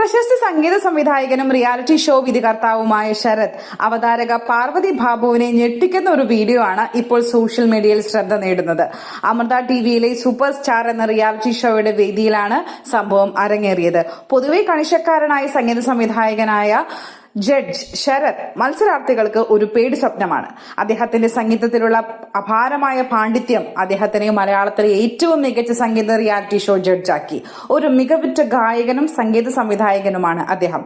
പ്രശസ്ത സംഗീത സംവിധായകനും റിയാലിറ്റി ഷോ വിധികർത്താവുമായ ശരത് അവതാരക പാർവതി ബാബുവിനെ ഞെട്ടിക്കുന്ന ഒരു വീഡിയോ ആണ് ഇപ്പോൾ സോഷ്യൽ മീഡിയയിൽ ശ്രദ്ധ നേടുന്നത്. അമൃത ടിവിയിലെ സൂപ്പർ സ്റ്റാർ എന്ന റിയാലിറ്റി ഷോയുടെ വേദിയിലാണ് സംഭവം അരങ്ങേറിയത്. പൊതുവെ കണിശക്കാരനായ സംഗീത സംവിധായകനായ ജഡ്ജ് ശരത് മത്സരാർത്ഥികൾക്ക് ഒരു പേടി സ്വപ്നമാണ്. അദ്ദേഹത്തിന്റെ സംഗീതത്തിലുള്ള അപാരമായ പാണ്ഡിത്യം അദ്ദേഹത്തിനെ മലയാളത്തിലെ ഏറ്റവും മികച്ച സംഗീത റിയാലിറ്റി ഷോ ജഡ്ജാക്കി ഒരു മികവുറ്റ ഗായകനും സംഗീത സംവിധായകനുമാണ് അദ്ദേഹം.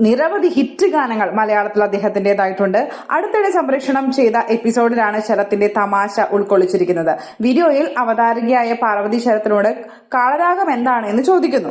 നിരവധി ഹിറ്റ് ഗാനങ്ങൾ മലയാളത്തിൽ അദ്ദേഹത്തിന്റെതായിട്ടുണ്ട്. അടുത്തിടെ സംപ്രേഷണം ചെയ്ത എപ്പിസോഡിലാണ് ശരത്തിന്റെ തമാശ ഉൾക്കൊള്ളിച്ചിരിക്കുന്നത്. വീഡിയോയിൽ അവതാരകയായ പാർവതി ശരത്തിനോട് കാളരാഗം എന്താണ്? എന്ന് ചോദിക്കുന്നു.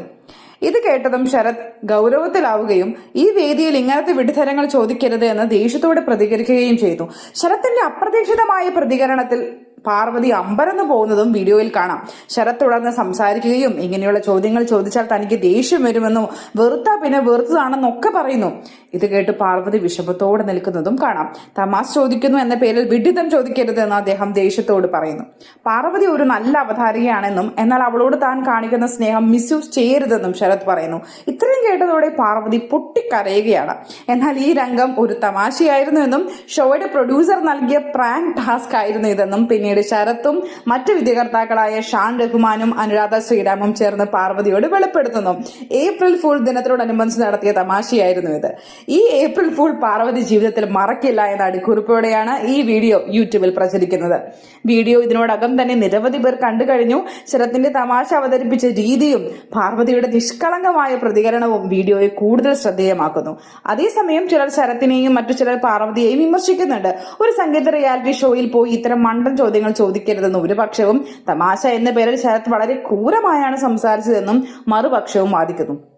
ഇത് കേട്ടതും ശരത് ഗൗരവത്തിലാവുകയും ഈ വേദിയിൽ ഇങ്ങനത്തെ വിഡിതരങ്ങൾ ചോദിക്കരുത് എന്ന് ദേഷ്യത്തോടെ പ്രതികരിക്കുകയും ചെയ്തു. ശരത്തിന്റെ അപ്രതീക്ഷിതമായ പ്രതികരണത്തിൽ പാർവതി അമ്പരന്ന് പോകുന്നതും വീഡിയോയിൽ കാണാം. ശരത് തുടർന്ന് സംസാരിക്കുകയും ഇങ്ങനെയുള്ള ചോദ്യങ്ങൾ ചോദിച്ചാൽ തനിക്ക് ദേഷ്യം വരുമെന്നും വെറുത്താ പിന്നെ വെറുത്തതാണെന്നൊക്കെ പറയുന്നു. ഇത് കേട്ട് പാർവതി വിഷമത്തോടെ നിൽക്കുന്നതും കാണാം. തമാസ് ചോദിക്കുന്നു എന്ന പേരിൽ വിഡിതം ചോദിക്കരുത് എന്ന് അദ്ദേഹം ദേഷ്യത്തോട് പറയുന്നു. പാർവതി ഒരു നല്ല അവതാരികയാണെന്നും എന്നാൽ അവളോട് താൻ കാണിക്കുന്ന സ്നേഹം മിസ്യൂസ് ചെയ്യരുതെന്നും ശരത് പറയുന്നു. ഇത്രയും കേട്ടതോടെ പാർവതി പൊട്ടിക്കരയുകയാണ്. എന്നാൽ ഈ രംഗം ഒരു തമാശയായിരുന്നു എന്നും ഷോയുടെ പ്രൊഡ്യൂസർ നൽകിയ പ്രാങ്ക് ടാസ്ക് ആയിരുന്നു ഇതെന്നും പിന്നീട് ശരത്തും മറ്റ് വിധികർത്താക്കളായ ഷാൻ രഘുമാനും അനുരാധ ശ്രീരാമും ചേർന്ന് പാർവതിയോട് വെളിപ്പെടുത്തുന്നു. ഏപ്രിൽ ഫുൾ ദിനത്തോടനുബന്ധിച്ച് നടത്തിയ തമാശയായിരുന്നു ഇത്. ഈ ഏപ്രിൽ ഫുൾ പാർവതി ജീവിതത്തിൽ മറക്കില്ല എന്ന അടിക്കുറിപ്പോടെയാണ് ഈ വീഡിയോ യൂട്യൂബിൽ പ്രചരിക്കുന്നത്. വീഡിയോ ഇതിനോടകം തന്നെ നിരവധി പേർ കണ്ടു കഴിഞ്ഞു ശരത്തിന്റെ തമാശ അവതരിപ്പിച്ച രീതിയും പാർവതിയുടെ നിഷ്കളങ്കമായ പ്രതികരണവും വീഡിയോയെ കൂടുതൽ ശ്രദ്ധേയമാക്കുന്നു. അതേസമയം ചിലർ ശരത്തിനെയും മറ്റു ചിലർ പാർവതിയെയും വിമർശിക്കുന്നുണ്ട്. ഒരു സംഗീത റിയാലിറ്റി ഷോയിൽ പോയി ഇത്തരം മണ്ടൻ ചോദ്യങ്ങൾ ചോദിക്കരുതെന്നും ഒരു പക്ഷവും തമാശ എന്ന പേരിൽ ശരത് വളരെ ക്രൂരമായാണ് സംസാരിച്ചതെന്നും മറുപക്ഷവും വാദിക്കുന്നു.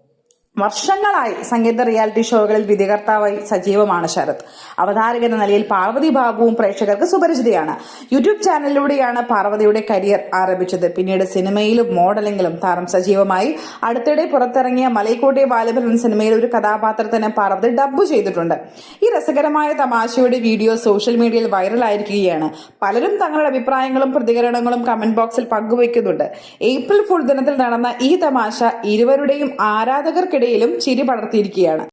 വർഷങ്ങളായി സംഗീത റിയാലിറ്റി ഷോകളിൽ വിധികർത്താവായി സജീവമാണ് ശരത്. അവതാരകൻ എന്ന നിലയിൽ പാർവതി ബാബുവും പ്രേക്ഷകർക്ക് സുപരിചിതയാണ്. യൂട്യൂബ് ചാനലിലൂടെയാണ് പാർവതിയുടെ കരിയർ ആരംഭിച്ചത്. പിന്നീട് സിനിമയിലും മോഡലിംഗിലും താരം സജീവമായി. അടുത്തിടെ പുറത്തിറങ്ങിയ മലൈക്കോട്ടെ ബാലബൻ എന്ന സിനിമയിൽ ഒരു കഥാപാത്രത്തിന് പാർവതി ഡബ്ബ് ചെയ്തിട്ടുണ്ട്. ഈ രസകരമായ തമാശയുടെ വീഡിയോ സോഷ്യൽ മീഡിയയിൽ വൈറലായിരിക്കുകയാണ്. പലരും തങ്ങളുടെ അഭിപ്രായങ്ങളും പ്രതികരണങ്ങളും കമന്റ് ബോക്സിൽ പങ്കുവയ്ക്കുന്നുണ്ട്. ഏപ്രിൽ ഫുൾ ദിനത്തിൽ നടന്ന ഈ തമാശ ഇരുവരുടെയും ആരാധകർക്കിടയിലും ചിരി പടർത്തിയിരിക്കുകയാണ്.